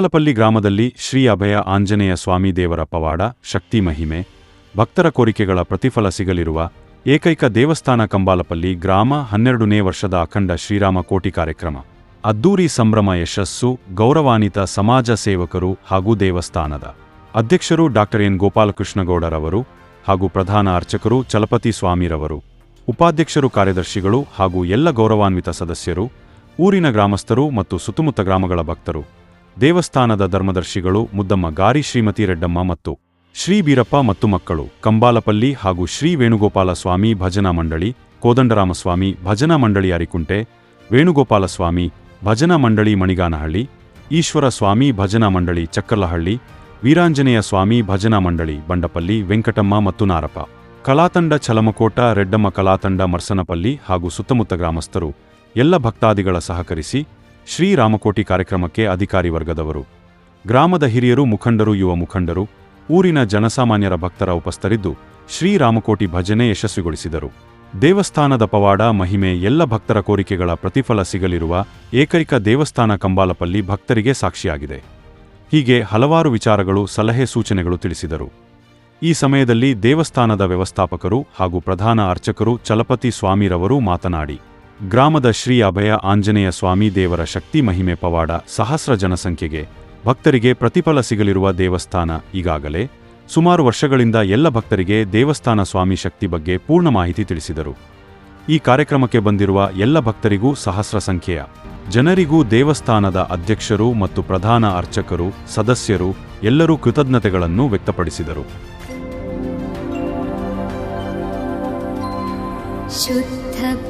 ಕಂಬಾಲಪಲ್ಲಿ ಗ್ರಾಮದಲ್ಲಿ ಶ್ರೀ ಅಭಯ ಆಂಜನೇಯ ಸ್ವಾಮಿ ದೇವರ ಪವಾಡ, ಶಕ್ತಿ ಮಹಿಮೆ, ಭಕ್ತರ ಕೋರಿಕೆಗಳ ಪ್ರತಿಫಲ ಸಿಗಲಿರುವ ಏಕೈಕ ದೇವಸ್ಥಾನ ಕಂಬಾಲಪಲ್ಲಿ ಗ್ರಾಮ ಹನ್ನೆರಡನೇ ವರ್ಷದ ಅಖಂಡ ಶ್ರೀರಾಮ ಕೋಟಿ ಕಾರ್ಯಕ್ರಮ. ಅದ್ದೂರಿ ಸಂಭ್ರಮ ಯಶಸ್ಸು ಗೌರವಾನ್ವಿತ ಸಮಾಜ ಸೇವಕರು ಹಾಗೂ ದೇವಸ್ಥಾನದ ಅಧ್ಯಕ್ಷರು ಡಾಕ್ಟರ್ ಎನ್. ಗೋಪಾಲಕೃಷ್ಣಗೌಡರವರು ಹಾಗೂ ಪ್ರಧಾನ ಅರ್ಚಕರು ಚಲಪತಿ ಸ್ವಾಮಿರವರು, ಉಪಾಧ್ಯಕ್ಷರು ಕಾರ್ಯದರ್ಶಿಗಳು ಹಾಗೂ ಎಲ್ಲ ಗೌರವಾನ್ವಿತ ಸದಸ್ಯರು, ಊರಿನ ಗ್ರಾಮಸ್ಥರು ಮತ್ತು ಸುತ್ತಮುತ್ತ ಗ್ರಾಮಗಳ ಭಕ್ತರು. ದೇವಸ್ಥಾನದ ಧರ್ಮದರ್ಶಿಗಳು ಮುದ್ದಮ್ಮ ಗಾರಿ ಶ್ರೀಮತಿ ರೆಡ್ಡಮ್ಮ ಮತ್ತು ಶ್ರೀ ಬೀರಪ್ಪ ಮತ್ತು ಮಕ್ಕಳು, ಕಂಬಾಲಪಲ್ಲಿ ಹಾಗೂ ಶ್ರೀ ವೇಣುಗೋಪಾಲ ಸ್ವಾಮಿ ಭಜನಾ ಮಂಡಳಿ, ಕೋದಂಡರಾಮಸ್ವಾಮಿ ಭಜನಾ ಮಂಡಳಿ ಅರಿಕುಂಟೆ ವೇಣುಗೋಪಾಲ ಸ್ವಾಮಿ ಭಜನಾ ಮಂಡಳಿ ಮಣಿಗಾನಹಳ್ಳಿ ಈಶ್ವರ ಸ್ವಾಮಿ ಭಜನಾ ಮಂಡಳಿ ಚಕ್ಕಲಹಳ್ಳಿ ವೀರಾಂಜನೇಯ ಸ್ವಾಮಿ ಭಜನಾ ಮಂಡಳಿ ಬಂಡಪಲ್ಲಿ, ವೆಂಕಟಮ್ಮ ಮತ್ತು ನಾರಪ್ಪ. ಕಲಾತಂಡ ಛಲಮಕೋಟ, ರೆಡ್ಡಮ್ಮ ಕಲಾತಂಡ ಮರ್ಸನಪಲ್ಲಿ ಹಾಗೂ ಸುತ್ತಮುತ್ತ ಗ್ರಾಮಸ್ಥರು ಎಲ್ಲ ಭಕ್ತಾದಿಗಳ ಸಹಕರಿಸಿ ಶ್ರೀರಾಮಕೋಟಿ ಕಾರ್ಯಕ್ರಮಕ್ಕೆ ಅಧಿಕಾರಿ ವರ್ಗದವರು. ಗ್ರಾಮದ ಹಿರಿಯರು, ಮುಖಂಡರು, ಯುವ ಮುಖಂಡರು, ಊರಿನ ಜನಸಾಮಾನ್ಯರ ಭಕ್ತರ ಉಪಸ್ಥರಿದ್ದು ಶ್ರೀರಾಮಕೋಟಿ ಭಜನೆ ಯಶಸ್ವಿಗೊಳಿಸಿದರು. ದೇವಸ್ಥಾನದ ಪವಾಡ, ಮಹಿಮೆ, ಎಲ್ಲ ಭಕ್ತರ ಕೋರಿಕೆಗಳ ಪ್ರತಿಫಲ ಸಿಗಲಿರುವ ಏಕೈಕ ದೇವಸ್ಥಾನ ಕಂಬಾಲಪಲ್ಲಿ ಭಕ್ತರಿಗೆ ಸಾಕ್ಷಿಯಾಗಿದೆ. ಹೀಗೆ ಹಲವಾರು ವಿಚಾರಗಳು, ಸಲಹೆ ಸೂಚನೆಗಳು ತಿಳಿಸಿದರು. ಈ ಸಮಯದಲ್ಲಿ ದೇವಸ್ಥಾನದ ವ್ಯವಸ್ಥಾಪಕರು ಹಾಗೂ ಪ್ರಧಾನ ಅರ್ಚಕರು ಚಲಪತಿ ಸ್ವಾಮಿರವರು ಮಾತನಾಡಿ ಗ್ರಾಮದ ಶ್ರೀ ಅಭಯ ಆಂಜನೇಯ ಸ್ವಾಮಿ ದೇವರ ಶಕ್ತಿ ಮಹಿಮೆ ಪವಾಡ ಸಹಸ್ರ ಜನಸಂಖ್ಯೆಗೆ ಭಕ್ತರಿಗೆ ಪ್ರತಿಫಲ ಸಿಗಲಿರುವ ದೇವಸ್ಥಾನ ಈಗಾಗಲೇ ಸುಮಾರು ವರ್ಷಗಳಿಂದ ಎಲ್ಲ ಭಕ್ತರಿಗೆ ದೇವಸ್ಥಾನ ಸ್ವಾಮಿ ಶಕ್ತಿ ಬಗ್ಗೆ ಪೂರ್ಣ ಮಾಹಿತಿ ತಿಳಿಸಿದರು. ಈ ಕಾರ್ಯಕ್ರಮಕ್ಕೆ ಬಂದಿರುವ ಎಲ್ಲ ಭಕ್ತರಿಗೂ ಸಹಸ್ರ ಸಂಖ್ಯೆಯ ಜನರಿಗೂ ದೇವಸ್ಥಾನದ ಅಧ್ಯಕ್ಷರು ಮತ್ತು ಪ್ರಧಾನ ಅರ್ಚಕರು, ಸದಸ್ಯರು ಎಲ್ಲರೂ ಕೃತಜ್ಞತೆಗಳನ್ನು ವ್ಯಕ್ತಪಡಿಸಿದರು. ಶುದ್ಧ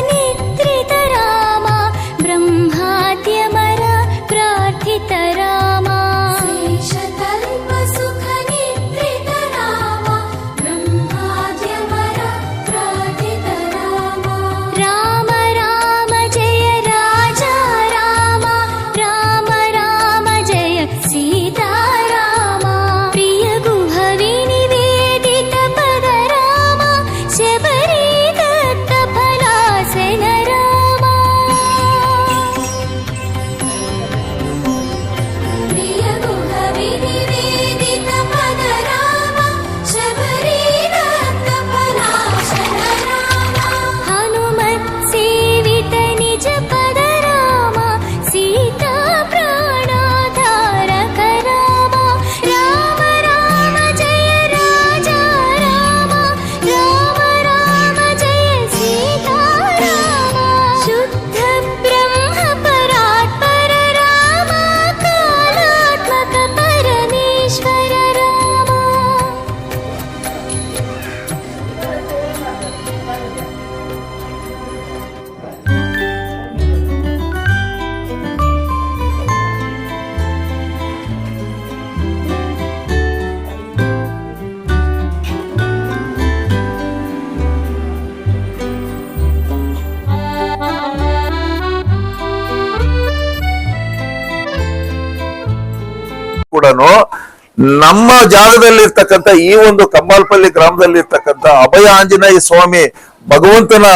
ನಮ್ಮ ಜಾಗದಲ್ಲಿರ್ತಕ್ಕಂಥ ಈ ಒಂದು ಕಂಬಾಲ್ಪಲ್ಲಿ ಗ್ರಾಮದಲ್ಲಿರ್ತಕ್ಕಂಥ ಅಭಯ ಆಂಜನೇಯ ಸ್ವಾಮಿ ಭಗವಂತನ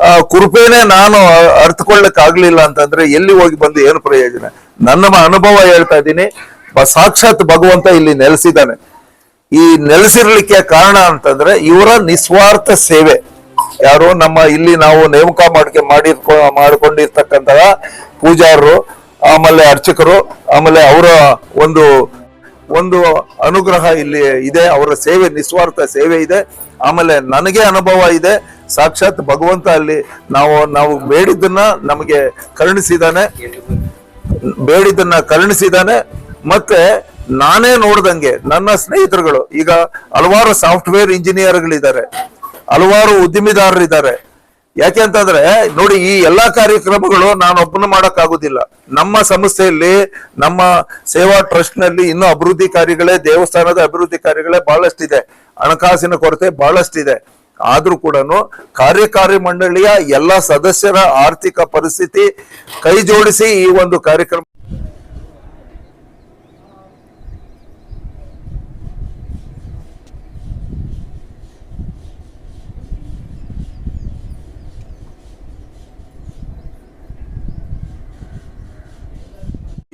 ಆ, ನಾನು ಅರ್ಥಕೊಳ್ಳಕ್ ಆಗ್ಲಿಲ್ಲ ಅಂತಂದ್ರೆ ಎಲ್ಲಿ ಹೋಗಿ ಬಂದು ಏನು ಪ್ರಯೋಜನ? ನನ್ನ ಅನುಭವ ಹೇಳ್ತಾ ಇದ್ದೀನಿ. ಸಾಕ್ಷಾತ್ ಭಗವಂತ ಇಲ್ಲಿ ನೆಲೆಸಿದ್ದಾನೆ. ಈ ನೆಲೆಸಿರ್ಲಿಕ್ಕೆ ಕಾರಣ ಅಂತಂದ್ರೆ ಇವರ ನಿಸ್ವಾರ್ಥ ಸೇವೆ. ಯಾರು ನಮ್ಮ ಇಲ್ಲಿ ನಾವು ನೇಮಕ ಮಾಡ್ಕೆ ಮಾಡಿ ಮಾಡ್ಕೊಂಡಿರ್ತಕ್ಕಂತಹ ಪೂಜಾರರು ಆಮೇಲೆ ಅರ್ಚಕರು ಆಮೇಲೆ ಅವರ ಒಂದು ಒಂದು ಅನುಗ್ರಹ ಇಲ್ಲಿ ಇದೆ, ಅವರ ಸೇವೆ, ನಿಸ್ವಾರ್ಥ ಸೇವೆ ಇದೆ. ಆಮೇಲೆ ನನಗೆ ಅನುಭವ ಇದೆ. ಸಾಕ್ಷಾತ್ ಭಗವಂತ ಅಲ್ಲಿ ನಾವು ನಾವು ಬೇಡಿದ್ದನ್ನ ನಮಗೆ ಕರುಣಿಸಿದಾನೆ ಬೇಡಿದ್ದನ್ನ ಕರುಣಿಸಿದಾನೆ ಮತ್ತೆ ನಾನೇ ನೋಡ್ದಂಗೆ ನನ್ನ ಸ್ನೇಹಿತರುಗಳು, ಈಗ ಹಲವಾರು ಸಾಫ್ಟ್ವೇರ್ ಇಂಜಿನಿಯರ್ಗಳಿದ್ದಾರೆ, ಹಲವಾರು ಉದ್ಯಮಿದಾರರಿದ್ದಾರೆ. ಯಾಕೆ ಅಂತಂದ್ರೆ, ನೋಡಿ, ಈ ಎಲ್ಲಾ ಕಾರ್ಯಕ್ರಮಗಳು ನಾನು ಒಬ್ಬನು ಮಾಡಕ್ ಆಗುದಿಲ್ಲ ನಮ್ಮ ಸಂಸ್ಥೆಯಲ್ಲಿ, ನಮ್ಮ ಸೇವಾ ಟ್ರಸ್ಟ್ನಲ್ಲಿ ಇನ್ನೂ ಅಭಿವೃದ್ಧಿ ಕಾರ್ಯಗಳೇ, ದೇವಸ್ಥಾನದ ಅಭಿವೃದ್ಧಿ ಕಾರ್ಯಗಳೇ ಬಹಳಷ್ಟಿದೆ. ಹಣಕಾಸಿನ ಕೊರತೆ ಬಹಳಷ್ಟಿದೆ. ಆದ್ರೂ ಕೂಡ ಕಾರ್ಯಕಾರಿ ಮಂಡಳಿಯ ಎಲ್ಲ ಸದಸ್ಯರ ಆರ್ಥಿಕ ಪರಿಸ್ಥಿತಿ ಕೈ ಜೋಡಿಸಿ ಈ ಒಂದು ಕಾರ್ಯಕ್ರಮ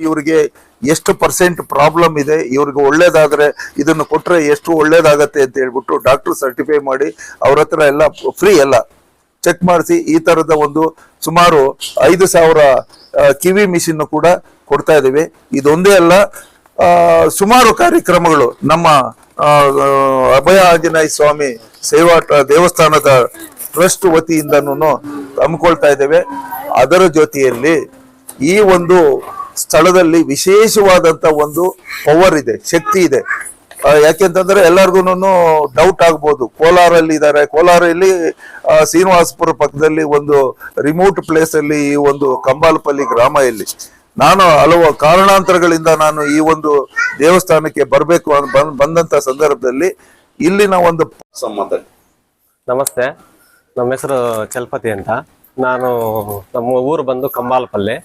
ಇವ್ರಿಗೆ ಎಷ್ಟು ಪರ್ಸೆಂಟ್ ಪ್ರಾಬ್ಲಮ್ ಇದೆ, ಇವ್ರಿಗೆ ಒಳ್ಳೇದಾದ್ರೆ ಇದನ್ನು ಕೊಟ್ರೆ ಎಷ್ಟು ಒಳ್ಳೇದಾಗತ್ತೆ ಅಂತ ಹೇಳ್ಬಿಟ್ಟು ಡಾಕ್ಟರ್ ಸರ್ಟಿಫೈ ಮಾಡಿ ಅವ್ರ ಹತ್ರ ಎಲ್ಲ ಫ್ರೀ ಎಲ್ಲ ಚೆಕ್ ಮಾಡಿಸಿ ಈ ತರದ ಒಂದು ಸುಮಾರು ಐದು ಸಾವಿರ ಕಿವಿ ಮಿಷಿನ್ ಕೂಡ ಕೊಡ್ತಾ ಇದ್ದೀವಿ. ಇದೊಂದೇ ಅಲ್ಲ ಸುಮಾರು ಕಾರ್ಯಕ್ರಮಗಳು ನಮ್ಮ ಅಭಯ ಆಂಜನೇಯ ಸ್ವಾಮಿ ಸೇವಾ ದೇವಸ್ಥಾನದ ಟ್ರಸ್ಟ್ ವತಿಯಿಂದನೂ ಹಮ್ಮಿಕೊಳ್ತಾ ಇದ್ದೇವೆ. ಅದರ ಜೊತೆಯಲ್ಲಿ ಈ ಒಂದು ಸ್ಥಳದಲ್ಲಿ ವಿಶೇಷವಾದಂತ ಒಂದು ಪವರ್ ಇದೆ ಶಕ್ತಿ ಇದೆ. ಯಾಕೆಂತಂದ್ರೆ ಎಲ್ಲರಿಗೂ ಡೌಟ್ ಆಗ್ಬೋದು. ಕೋಲಾರಲ್ಲಿ ಇದ್ದಾರೆ ಕೋಲಾರಲ್ಲಿ ಶ್ರೀನಿವಾಸಪುರ ಪಕ್ಕದಲ್ಲಿ ಒಂದು ರಿಮೋಟ್ ಪ್ಲೇಸ್ ಅಲ್ಲಿ ಈ ಒಂದು ಕಂಬಾಲಪಲ್ಲಿ ಗ್ರಾಮ ಇಲ್ಲಿ. ನಾನು ಹಲವು ಕಾರಣಾಂತರಗಳಿಂದ ನಾನು ಈ ಒಂದು ದೇವಸ್ಥಾನಕ್ಕೆ ಬರಬೇಕು ಅಂತ ಬಂದಂತ ಸಂದರ್ಭದಲ್ಲಿ ಇಲ್ಲಿನ ಒಂದು ಸಂಬಂಧ. ನಮಸ್ತೆ. ನಮ್ಮ ಹೆಸರು ಚಲಪತಿ ಅಂತ. ನಾನು ನಮ್ಮ ಊರು ಬಂದು ಕಂಬಾಲಪಲ್ಲಿ.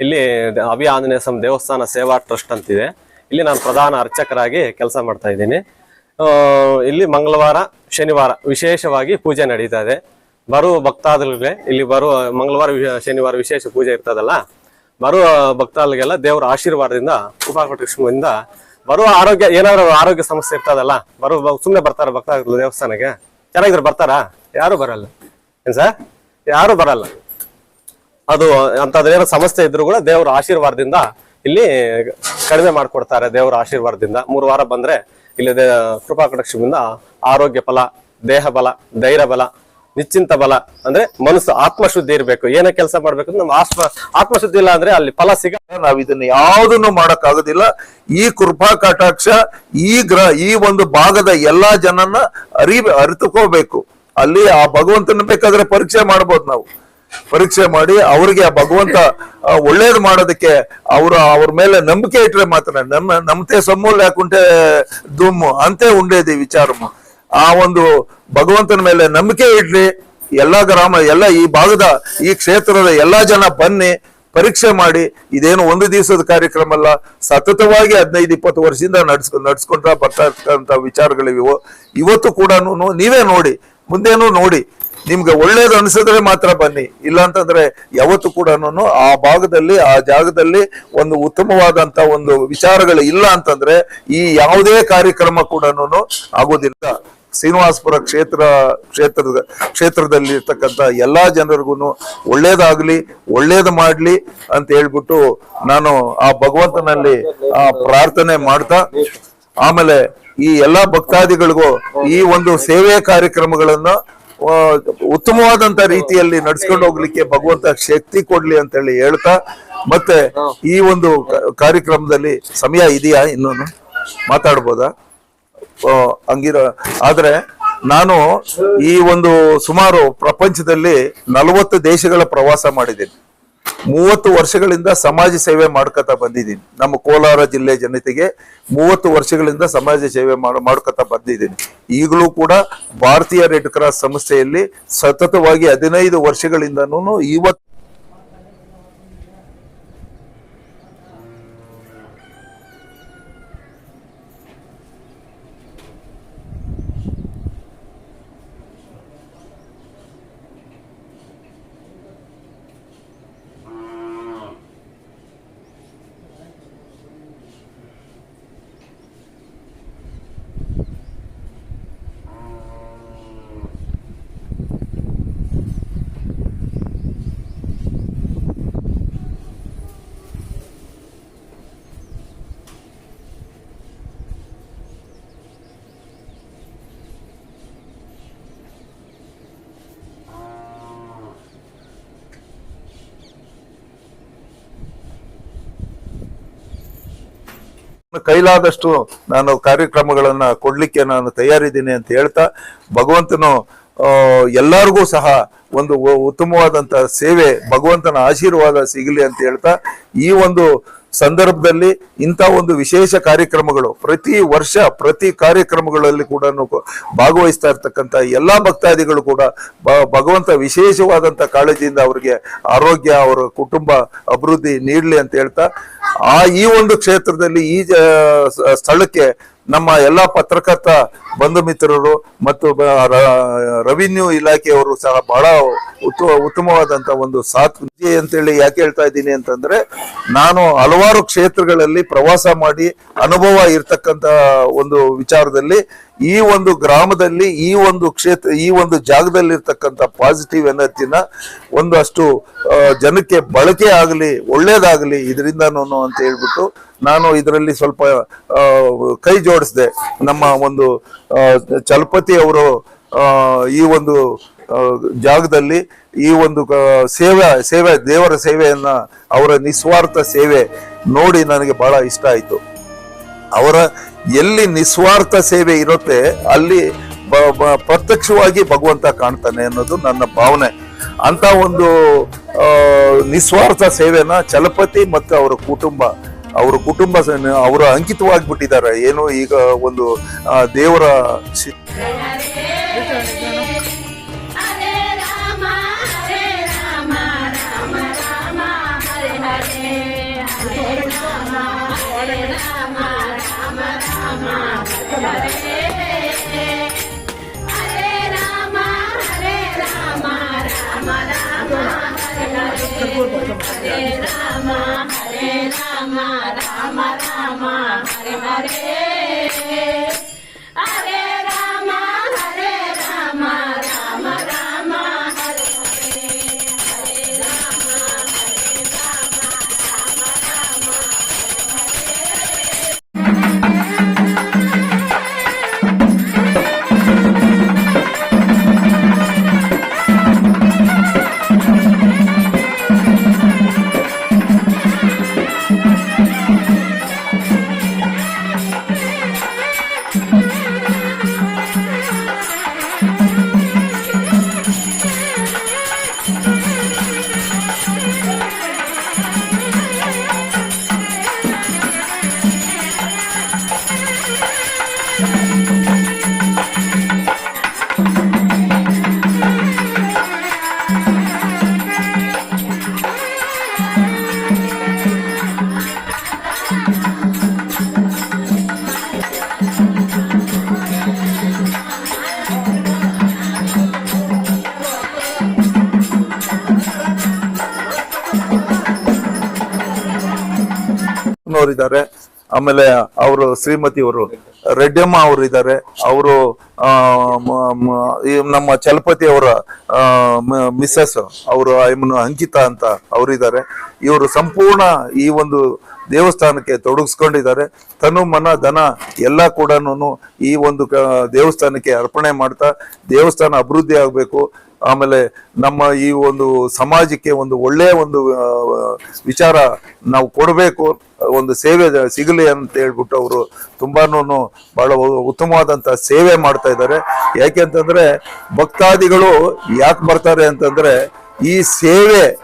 ಇಲ್ಲಿ ಅಭಿ ಆಂಜನೇಯ ಸ್ವಾಮಿ ದೇವಸ್ಥಾನ ಸೇವಾ ಟ್ರಸ್ಟ್ ಅಂತಿದೆ. ಇಲ್ಲಿ ನಾನು ಪ್ರಧಾನ ಅರ್ಚಕರಾಗಿ ಕೆಲಸ ಮಾಡ್ತಾ ಇದ್ದೀನಿ. ಇಲ್ಲಿ ಮಂಗಳವಾರ, ಶನಿವಾರ ವಿಶೇಷವಾಗಿ ಪೂಜೆ ನಡೀತಾ ಇದೆ. ಬರುವ ಭಕ್ತಾದಿಗಳಿಗೆ ಇಲ್ಲಿ ಬರುವ ಮಂಗಳವಾರ ಶನಿವಾರ ವಿಶೇಷ ಪೂಜೆ ಇರ್ತದಲ್ಲ, ಬರುವ ಭಕ್ತಾದಿಗೆಲ್ಲ ದೇವರ ಆಶೀರ್ವಾದದಿಂದ ಕೃಷ್ಣದಿಂದ ಬರುವ ಆರೋಗ್ಯ, ಏನಾದ್ರು ಆರೋಗ್ಯ ಸಮಸ್ಯೆ ಇರ್ತದಲ್ಲ, ಬರುವ ಸುಮ್ಮನೆ ಬರ್ತಾರ ಭಕ್ತಾದಿಗಳು ದೇವಸ್ಥಾನಕ್ಕೆ? ಚೆನ್ನಾಗಿದ್ರು ಬರ್ತಾರಾ? ಯಾರು ಬರಲ್ಲ. ಏನ್ ಸರ್? ಯಾರು ಬರಲ್ಲ. ಅದು ಅಂತದೇನೋ ಸಮಸ್ಯೆ ಇದ್ರು ಕೂಡ ದೇವರ ಆಶೀರ್ವಾದದಿಂದ ಇಲ್ಲಿ ಕಡಿಮೆ ಮಾಡ್ಕೊಡ್ತಾರೆ ದೇವರ ಆಶೀರ್ವಾದದಿಂದ. ಮೂರು ವಾರ ಬಂದ್ರೆ ಇಲ್ಲಿ ಕೃಪಾ ಕಟಾಕ್ಷದಿಂದ ಆರೋಗ್ಯ ಫಲ ದೇಹ ಬಲ, ಧೈರ್ಯ ಬಲ, ನಿಶ್ಚಿಂತ ಬಲ, ಅಂದ್ರೆ ಮನಸ್ಸು ಆತ್ಮಶುದ್ಧಿ ಇರಬೇಕು. ಏನೇ ಕೆಲಸ ಮಾಡ್ಬೇಕು ನಮ್ಮ ಆತ್ಮ, ಆತ್ಮಶುದ್ಧಿ ಇಲ್ಲ ಅಂದ್ರೆ ಅಲ್ಲಿ ಫಲ ಸಿಗ ನಾವ್ ಇದನ್ನ ಯಾವ್ದನ್ನು ಮಾಡಕ್ ಆಗೋದಿಲ್ಲ ಈ ಕೃಪಾ ಕಟಾಕ್ಷ, ಈ ಗ್ರ ಈ ಒಂದು ಭಾಗದ ಎಲ್ಲಾ ಜನನ್ನ ಅರಿ ಅರಿತುಕೋಬೇಕು. ಅಲ್ಲಿ ಆ ಭಗವಂತನ ಬೇಕಾದ್ರೆ ಪರೀಕ್ಷೆ ಮಾಡ್ಬೋದು ನಾವು. ಪರೀಕ್ಷೆ ಮಾಡಿ ಅವ್ರಿಗೆ ಭಗವಂತ ಒಳ್ಳೇದು ಮಾಡೋದಕ್ಕೆ ಅವ್ರ ಅವ್ರ ಮೇಲೆ ನಂಬಿಕೆ ಇಟ್ರೆ ಮಾತ್ರ ನಮ್ಮ ನಮ್ತೆ ಸಮ್ಮೂಲ್ ಯಾಕುಂಟೆ ದುಮ್ಮು, ಅಂತೆ ಉಂಡೇದಿ ವಿಚಾರಮ್ಮ ಆ ಒಂದು ಭಗವಂತನ ಮೇಲೆ ನಂಬಿಕೆ ಇಡ್ರಿ, ಎಲ್ಲಾ ಗ್ರಾಮ, ಎಲ್ಲ ಈ ಭಾಗದ, ಈ ಕ್ಷೇತ್ರದ ಎಲ್ಲಾ ಜನ ಬನ್ನಿ, ಪರೀಕ್ಷೆ ಮಾಡಿ, ಇದೇನು ಒಂದು ದಿವಸದ ಕಾರ್ಯಕ್ರಮ ಅಲ್ಲ, ಸತತವಾಗಿ ಹದಿನೈದು, ಇಪ್ಪತ್ತು ವರ್ಷದಿಂದ ನಡ್ಸ್ ನಡ್ಸ್ಕೊಂಡ್ರ ಬರ್ತಾ ಇರ್ತಕ್ಕಂಥ ವಿಚಾರಗಳಿವು. ಇವತ್ತು ಕೂಡ ನೀವೇ ನೋಡಿ, ಮುಂದೇನು ನೋಡಿ ನಿಮ್ಗೆ ಒಳ್ಳೇದು ಅನ್ಸಿದ್ರೆ ಮಾತ್ರ ಬನ್ನಿ. ಇಲ್ಲ ಅಂತಂದ್ರೆ ಯಾವತ್ತು ಕೂಡ ಆ ಭಾಗದಲ್ಲಿ, ಆ ಜಾಗದಲ್ಲಿ ಒಂದು ಉತ್ತಮವಾದಂತ ಒಂದು ವಿಚಾರಗಳು ಇಲ್ಲ ಅಂತಂದ್ರೆ ಈ ಯಾವುದೇ ಕಾರ್ಯಕ್ರಮ ಕೂಡ ಆಗೋದಿಲ್ಲ. ಶ್ರೀನಿವಾಸಪುರ ಕ್ಷೇತ್ರ, ಕ್ಷೇತ್ರದ ಕ್ಷೇತ್ರದಲ್ಲಿ ಇರ್ತಕ್ಕಂಥ ಎಲ್ಲಾ ಜನರಿಗೂ ಒಳ್ಳೇದಾಗ್ಲಿ, ಒಳ್ಳೇದು ಮಾಡ್ಲಿ ಅಂತ ಹೇಳ್ಬಿಟ್ಟು ನಾನು ಆ ಭಗವಂತನಲ್ಲಿ ಆ ಪ್ರಾರ್ಥನೆ ಮಾಡ್ತಾ, ಆಮೇಲೆ ಈ ಎಲ್ಲಾ ಭಕ್ತಾದಿಗಳಿಗೂ ಈ ಒಂದು ಸೇವೆ ಕಾರ್ಯಕ್ರಮಗಳನ್ನ ಉತ್ತಮವಾದಂತ ರೀತಿಯಲ್ಲಿ ನಡ್ಸ್ಕೊಂಡು ಹೋಗ್ಲಿಕ್ಕೆ ಭಗವಂತ ಶಕ್ತಿ ಕೊಡ್ಲಿ ಅಂತ ಹೇಳಿ ಹೇಳ್ತಾ ಮತ್ತೆ ಈ ಒಂದು ಕಾರ್ಯಕ್ರಮದಲ್ಲಿ ಸಮಯ ಇದೆಯಾ ಇನ್ನೊಂದು? ಮಾತಾಡ್ಬೋದಾ? ಹಂಗಿರ ಆದ್ರೆ ನಾನು ಈ ಒಂದು ಸುಮಾರು ಪ್ರಪಂಚದಲ್ಲಿ ನಲವತ್ತು ದೇಶಗಳ ಪ್ರವಾಸ ಮಾಡಿದ್ದೀನಿ. ಮೂವತ್ತು ವರ್ಷಗಳಿಂದ ಸಮಾಜ ಸೇವೆ ಮಾಡ್ಕೊತಾ ಬಂದಿದ್ದೀನಿ. ನಮ್ಮ ಕೋಲಾರ ಜಿಲ್ಲೆ ಜನತೆಗೆ ಮೂವತ್ತು ವರ್ಷಗಳಿಂದ ಸಮಾಜ ಸೇವೆ ಮಾಡ, ಮಾಡ್ಕೊತಾ ಬಂದಿದ್ದೀನಿ. ಈಗಲೂ ಕೂಡ ಭಾರತೀಯ ರೆಡ್ ಕ್ರಾಸ್ ಸಂಸ್ಥೆಯಲ್ಲಿ ಸತತವಾಗಿ ಹದಿನೈದು ವರ್ಷಗಳಿಂದನೂ ಇವತ್ತು ಕೈಲಾದಷ್ಟು ನಾನು ಕಾರ್ಯಕ್ರಮಗಳನ್ನ ಕೊಡ್ಲಿಕ್ಕೆ ನಾನು ತಯಾರಿದ್ದೀನಿ ಅಂತ ಹೇಳ್ತಾ, ಭಗವಂತನು ಎಲ್ಲರಿಗೂ ಸಹ ಒಂದು ಉತ್ತಮವಾದಂಥ ಉತ್ತಮವಾದಂತ ಸೇವೆ, ಭಗವಂತನ ಆಶೀರ್ವಾದ ಸಿಗಲಿ ಅಂತ ಹೇಳ್ತಾ, ಈ ಒಂದು ಸಂದರ್ಭದಲ್ಲಿ ಇಂಥ ಒಂದು ವಿಶೇಷ ಕಾರ್ಯಕ್ರಮಗಳು ಪ್ರತಿ ವರ್ಷ ಪ್ರತಿ ಕಾರ್ಯಕ್ರಮಗಳಲ್ಲಿ ಕೂಡ ಭಾಗವಹಿಸ್ತಾ ಇರ್ತಕ್ಕಂಥ ಎಲ್ಲ ಭಕ್ತಾದಿಗಳು ಕೂಡ ಭಗವಂತ ವಿಶೇಷವಾದಂಥ ಕಾಳಜಿಯಿಂದ ಅವರಿಗೆ ಆರೋಗ್ಯ, ಅವರ ಕುಟುಂಬ ಅಭಿವೃದ್ಧಿ ನೀಡಲಿ ಅಂತ ಹೇಳ್ತಾ, ಆ ಈ ಒಂದು ಕ್ಷೇತ್ರದಲ್ಲಿ ಈ ಸ್ಥಳಕ್ಕೆ ನಮ್ಮ ಎಲ್ಲ ಪತ್ರಕರ್ತ ಬಂಧು ಮಿತ್ರರು ಮತ್ತು ರೆವಿನ್ಯೂ ಇಲಾಖೆಯವರು ಸಹ ಬಹಳ ಉತ್ತ ಉತ್ತಮವಾದಂತ ಒಂದು ಸಾಥ್ ಅಂತೇಳಿ ಯಾಕೆ ಹೇಳ್ತಾ ಇದ್ದೀನಿ ಅಂತಂದ್ರೆ, ನಾನು ಹಲವಾರು ಕ್ಷೇತ್ರಗಳಲ್ಲಿ ಪ್ರವಾಸ ಮಾಡಿ ಅನುಭವ ಇರ್ತಕ್ಕಂತ ಒಂದು ವಿಚಾರದಲ್ಲಿ ಈ ಒಂದು ಗ್ರಾಮದಲ್ಲಿ, ಈ ಒಂದು ಕ್ಷೇತ್ರ, ಈ ಒಂದು ಜಾಗದಲ್ಲಿ ಇರ್ತಕ್ಕಂಥ ಪಾಸಿಟಿವ್ ಎನರ್ಜಿನ ಒಂದಷ್ಟು ಜನಕ್ಕೆ ಬಳಕೆ ಆಗಲಿ, ಒಳ್ಳೇದಾಗಲಿ ಇದರಿಂದ ಅಂತ ಹೇಳ್ಬಿಟ್ಟು ನಾನು ಇದರಲ್ಲಿ ಸ್ವಲ್ಪ ಕೈ ಜೋಡಿಸಿದೆ. ನಮ್ಮ ಒಂದು ಚಲಪತಿ ಅವರು ಈ ಒಂದು ಜಾಗದಲ್ಲಿ ಈ ಒಂದು ಸೇವೆ ಸೇವೆ, ದೇವರ ಸೇವೆಯನ್ನ, ಅವರ ನಿಸ್ವಾರ್ಥ ಸೇವೆ ನೋಡಿ ನನಗೆ ಬಹಳ ಇಷ್ಟ ಆಯಿತು. ಅವರ ಎಲ್ಲಿ ನಿಸ್ವಾರ್ಥ ಸೇವೆ ಇರುತ್ತೆ, ಅಲ್ಲಿ ಪ್ರತ್ಯಕ್ಷವಾಗಿ ಭಗವಂತ ಕಾಣ್ತಾನೆ ಅನ್ನೋದು ನನ್ನ ಭಾವನೆ. ಅಂತ ಒಂದು ನಿಸ್ವಾರ್ಥ ಸೇವೆನ ಚಲಪತಿ ಮತ್ತು ಅವರ ಕುಟುಂಬ ಅವರ ಕುಟುಂಬ ಅವರು ಅಂಕಿತವಾಗಿಬಿಟ್ಟಿದ್ದಾರೆ. ಏನು ಈಗ ಒಂದು ಆ, ದೇವರ ಶಿ- ಅವರಿದ್ದಾರೆ. ಆಮೇಲೆ ಅವರು ಶ್ರೀಮತಿ ಅವರು ರೆಡ್ಡಮ್ಮ ಅವರು ಇದ್ದಾರೆ ಅವರು ನಮ್ಮ ಚಲಪತಿ ಅವರ ಮಿಸ್ಸಸ್ ಅವರು ಅಂಕಿತಾ ಅಂತ ಅವರಿದ್ದಾರೆ. ಇವರು ಸಂಪೂರ್ಣ ಈ ಒಂದು ದೇವಸ್ಥಾನಕ್ಕೆ ತೊಡಗಿಸ್ಕೊಂಡಿದ್ದಾರೆ. ತನು, ಮನ, ಧನ ಎಲ್ಲ ಕೂಡ ಈ ಒಂದು ದೇವಸ್ಥಾನಕ್ಕೆ ಅರ್ಪಣೆ ಮಾಡ್ತಾ ದೇವಸ್ಥಾನ ಅಭಿವೃದ್ಧಿ ಆಗಬೇಕು. ಆಮೇಲೆ ನಮ್ಮ ಈ ಒಂದು ಸಮಾಜಕ್ಕೆ ಒಂದು ಒಳ್ಳೆಯ ಒಂದು ವಿಚಾರ ನಾವು ಕೊಡಬೇಕು, ಒಂದು ಸೇವೆ ಸಿಗಲಿ ಅಂತ ಹೇಳ್ಬಿಟ್ಟು ಅವರು ತುಂಬಾನು ಬಹಳ ಉ- ಉತ್ತಮವಾದಂತ ಸೇವೆ ಮಾಡ್ತಾ ಇದ್ದಾರೆ. ಯಾಕೆ ಅಂತಂದ್ರೆ ಭಕ್ತಾದಿಗಳು ಯಾಕೆ ಬರ್ತಾರೆ ಅಂತಂದ್ರೆ ಈ ಸೇವೆ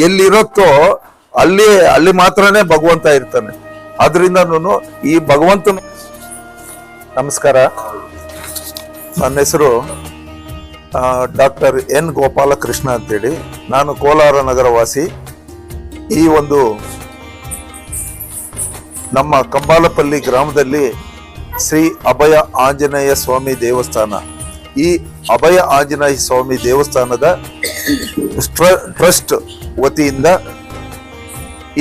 ಎಲ್ಲಿರುತ್ತೋ ಅಲ್ಲಿ ಅಲ್ಲಿ ಮಾತ್ರನೇ ಭಗವಂತ ಇರ್ತಾನೆ. ಆದ್ರಿಂದನೂ ಈ ಭಗವಂತನ ನಮಸ್ಕಾರ. ನನ್ನ ಹೆಸರು ಡಾಕ್ಟರ್ ಎನ್ ಗೋಪಾಲಕೃಷ್ಣ ಅಂತೇಳಿ. ನಾನು ಕೋಲಾರ ನಗರ ವಾಸಿ ಈ ಒಂದು ನಮ್ಮ ಕಂಬಾಲಪಲ್ಲಿ ಗ್ರಾಮದಲ್ಲಿ ಶ್ರೀ ಅಭಯ ಆಂಜನೇಯ ಸ್ವಾಮಿ ದೇವಸ್ಥಾನ. ಈ ಅಭಯ ಆಂಜನೇಯ ಸ್ವಾಮಿ ದೇವಸ್ಥಾನದ ಟ್ರಸ್ಟ್ ವತಿಯಿಂದ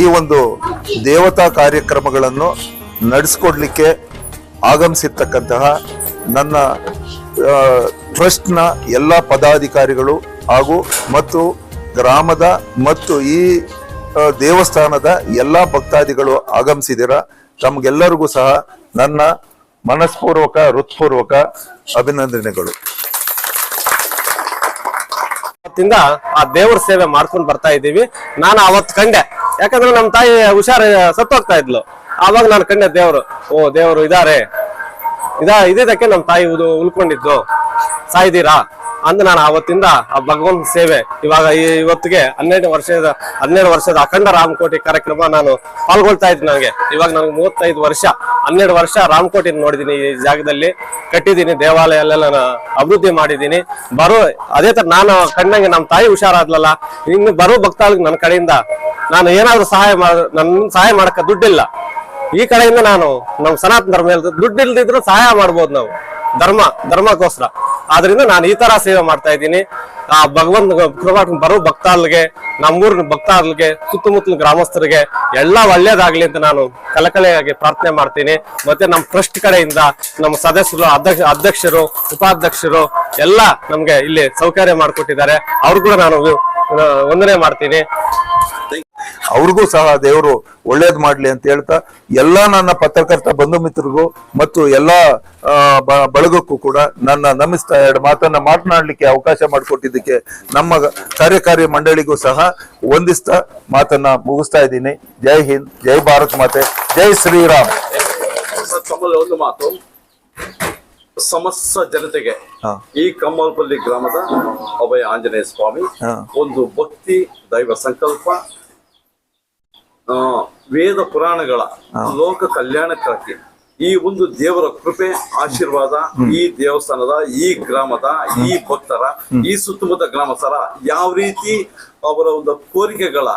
ಈ ಒಂದು ದೇವತಾ ಕಾರ್ಯಕ್ರಮಗಳನ್ನು ನಡೆಸ್ಕೊಡ್ಲಿಕ್ಕೆ ಆಗಮಿಸಿರ್ತಕ್ಕಂತಹ ನನ್ನ ಟ್ರಸ್ಟ್ನ ಎಲ್ಲ ಪದಾಧಿಕಾರಿಗಳು ಹಾಗೂ ಮತ್ತು ಗ್ರಾಮದ ಮತ್ತು ಈ ದೇವಸ್ಥಾನದ ಎಲ್ಲ ಭಕ್ತಾದಿಗಳು ಆಗಮಿಸಿದಿರ ತಮಗೆಲ್ಲರಿಗೂ ಸಹ ನನ್ನ ಮನಸ್ಪೂರ್ವಕ, ಹೃತ್ಪೂರ್ವಕ ಅಭಿನಂದನೆಗಳು. ಆ ದೇವ್ರ ಸೇವೆ ಮಾಡ್ಕೊಂಡು ಬರ್ತಾ ಇದ್ದೀವಿ. ನಾನು ಅವತ್ ಕಂಡೆ. ಯಾಕಂದ್ರೆ ನಮ್ಮ ತಾಯಿ ಹುಷಾರ ಸತ್ತೋಗ್ತಾ ಇದ್ಲು. ಆವಾಗ ನಾನು ಕಂಡೆ ದೇವರು. ಓ, ದೇವರು ಇದಾರೆ. ಇದಾ ಇದಕ್ಕೆ ನಮ್ಮ ತಾಯಿ ಉದು ಉಳ್ಕೊಂಡಿದ್ದು ಸಾಯ್ದೀರಾ? ಅಂದ ನಾನು ಅವತ್ತಿಂದ ಆ ಭಗವಂತ ಸೇವೆ. ಇವಾಗ ಇವತ್ತಿಗೆ ಹನ್ನೆರಡು ವರ್ಷದ ಹನ್ನೆರಡು ವರ್ಷದ ಅಖಂಡ ರಾಮಕೋಟಿ ಕಾರ್ಯಕ್ರಮ ನಾನು ಪಾಲ್ಗೊಳ್ತಾ ಇದ್ದೀನಿ ನನಗೆ ಇವಾಗ ನನಗೆ ಮೂವತ್ತೈದು ವರ್ಷ. ಹನ್ನೆರಡು ವರ್ಷ ರಾಮಕೋಟೆ ನೋಡಿದ್ದೀನಿ ಈ ಜಾಗದಲ್ಲಿ. ಕಟ್ಟಿದ್ದೀನಿ ದೇವಾಲಯ ಎಲ್ಲ ನಾನು ಅಭಿವೃದ್ಧಿ ಮಾಡಿದ್ದೀನಿ ಬರೋ, ಅದೇ ತರ ನಾನು ಕಣ್ಣಂಗೆ ನಮ್ಮ ತಾಯಿ ಹುಷಾರಾದ್ಲಲ್ಲ. ಇನ್ನು ಬರೋ ಭಕ್ತಾಳಿಗೆ ನನ್ನ ಕಡೆಯಿಂದ ನಾನು ಏನಾದರೂ ಸಹಾಯ ಮಾಡ ನನ್ನ ಸಹಾಯ ಮಾಡಕ್ಕೆ ದುಡ್ಡಿಲ್ಲ. ಈ ಕಡೆಯಿಂದ ನಾನು ನಮ್ಮ ಸನಾತನ ಧರ್ಮ ದುಡ್ಡು ಇಲ್ದಿದ್ರು ಸಹಾಯ ಮಾಡ್ಬೋದು ನಾವು. ಧರ್ಮ, ಧರ್ಮಕ್ಕೋಸ್ಕರ. ಆದ್ರಿಂದ ನಾನು ಈ ತರ ಸೇವೆ ಮಾಡ್ತಾ ಇದ್ದೀನಿ. ಆ ಭಗವಂತ ಕೃಪಾ ಬರೋ ಭಕ್ತಾಲ್ಗೆ ನಮ್ಮೂರಿನ ಭಕ್ತಾಲ್ಗೆ ಸುತ್ತಮುತ್ತಲ ಗ್ರಾಮಸ್ಥರಿಗೆ ಎಲ್ಲ ಒಳ್ಳೇದಾಗ್ಲಿ ಅಂತ ನಾನು ಕಲಕಲೆಯಾಗಿ ಪ್ರಾರ್ಥನೆ ಮಾಡ್ತೀನಿ. ಮತ್ತೆ ನಮ್ಮ ಟ್ರಸ್ಟ್ ಕಡೆಯಿಂದ ನಮ್ಮ ಸದಸ್ಯರು, ಅಧ್ಯಕ್ಷ ಅಧ್ಯಕ್ಷರು, ಉಪಾಧ್ಯಕ್ಷರು ಎಲ್ಲ ನಮ್ಗೆ ಇಲ್ಲಿ ಸೌಕರ್ಯ ಮಾಡಿಕೊಟ್ಟಿದ್ದಾರೆ. ಅವ್ರು ಕೂಡ ನಾನು ವಂದನೆ ಮಾಡ್ತೀನಿ. ಅವ್ರಿಗೂ ಸಹ ದೇವರು ಒಳ್ಳೇದ್ ಮಾಡ್ಲಿ ಅಂತ ಹೇಳ್ತಾ ಎಲ್ಲಾ ನನ್ನ ಪತ್ರಕರ್ತ ಬಂಧು ಮಿತ್ರರಿಗೂ ಮತ್ತು ಎಲ್ಲಾ ಬಳಗಕ್ಕೂ ಕೂಡ ನನ್ನ ನಮಿಸ್ತಾ ಎರಡು ಮಾತನ್ನ ಮಾತನಾಡ್ಲಿಕ್ಕೆ ಅವಕಾಶ ಮಾಡಿಕೊಟ್ಟಿದ್ದಕ್ಕೆ ನಮ್ಮ ಕಾರ್ಯಕಾರಿ ಮಂಡಳಿಗೂ ಸಹ ಒಂದಿಸ್ತಾ ಮಾತನ್ನ ಮುಗಿಸ್ತಾ ಇದ್ದೀನಿ. ಜೈ ಹಿಂದ್ ಜೈ ಭಾರತ್ ಮಾತೆ ಜೈ ಶ್ರೀರಾಮ್. ಒಂದು ಮಾತು. ಸಮಸ್ತ ಜನತೆಗೆ ಈ ಕಮ್ಮಲ್ಪಲ್ಲಿ ಗ್ರಾಮದ ಅಭಯ ಆಂಜನೇಯ ಸ್ವಾಮಿ ಒಂದು ಭಕ್ತಿ ದೈವ ಸಂಕಲ್ಪ ಆ, ವೇದ ಪುರಾಣಗಳ ಲೋಕ ಕಲ್ಯಾಣಕ್ಕಾಗಿ ಈ ಒಂದು ದೇವರ ಕೃಪೆ ಆಶೀರ್ವಾದ ಈ ದೇವಸ್ಥಾನದ ಈ ಗ್ರಾಮದ ಈ ಭಕ್ತರ ಈ ಸುತ್ತಮುತ್ತ ಗ್ರಾಮಸ್ಥರ ಯಾವ ರೀತಿ ಅವರ ಒಂದು ಕೋರಿಕೆಗಳ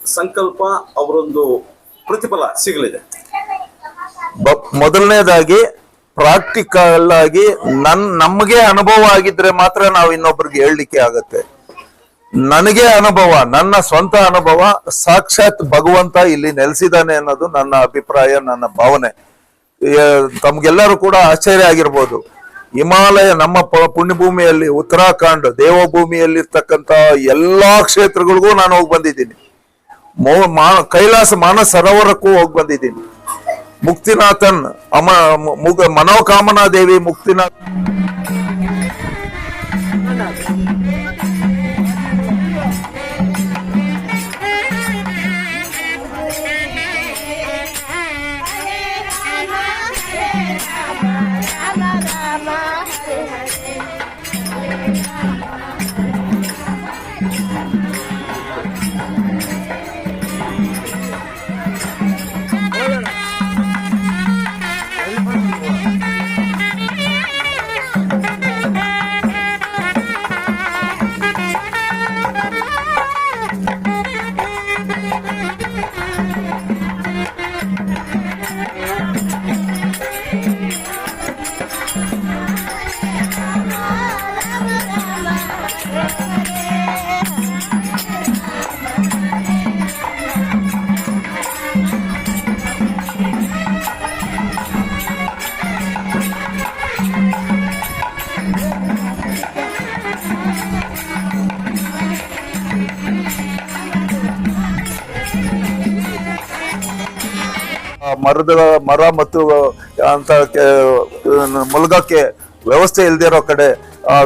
ಸಂಕಲ್ಪ ಅವರೊಂದು ಪ್ರತಿಫಲ ಸಿಗಲಿದೆ. ಮೊದಲನೇದಾಗಿ ಪ್ರಾಕ್ಟಿಕಲ್ ಆಗಿ ನನ್, ನಮಗೆ ಅನುಭವ ಆಗಿದ್ರೆ ಮಾತ್ರ ನಾವು ಇನ್ನೊಬ್ರಿಗೆ ಹೇಳಲಿಕ್ಕೆ ಆಗತ್ತೆ. ನನಗೆ ಅನುಭವ, ನನ್ನ ಸ್ವಂತ ಅನುಭವ, ಸಾಕ್ಷಾತ್ ಭಗವಂತ ಇಲ್ಲಿ ನೆಲೆಸಿದಾನೆ ಅನ್ನೋದು ನನ್ನ ಅಭಿಪ್ರಾಯ, ನನ್ನ ಭಾವನೆ. ತಮ್ಗೆಲ್ಲರೂ ಕೂಡ ಆಶ್ಚರ್ಯ ಆಗಿರ್ಬೋದು. ಹಿಮಾಲಯ ನಮ್ಮ ಪುಣ್ಯಭೂಮಿಯಲ್ಲಿ, ಉತ್ತರಾಖಂಡ್ ದೇವಭೂಮಿಯಲ್ಲಿರ್ತಕ್ಕಂತ ಎಲ್ಲಾ ಕ್ಷೇತ್ರಗಳಿಗೂ ನಾನು ಹೋಗಿ ಬಂದಿದ್ದೀನಿ. ಕೈಲಾಸ ಮಾನಸ ಸರೋವರಕ್ಕೂ ಹೋಗಿ ಬಂದಿದ್ದೀನಿ. मुक्तिनाथन मनोकामना देवी मुक्तिनाथ ಮರದ ಮರ ಮತ್ತು ಅಂತ ಮುಲ್ಗಕ್ಕೆ ವ್ಯವಸ್ಥೆ ಇಲ್ಲದೇ ಇರೋ ಕಡೆ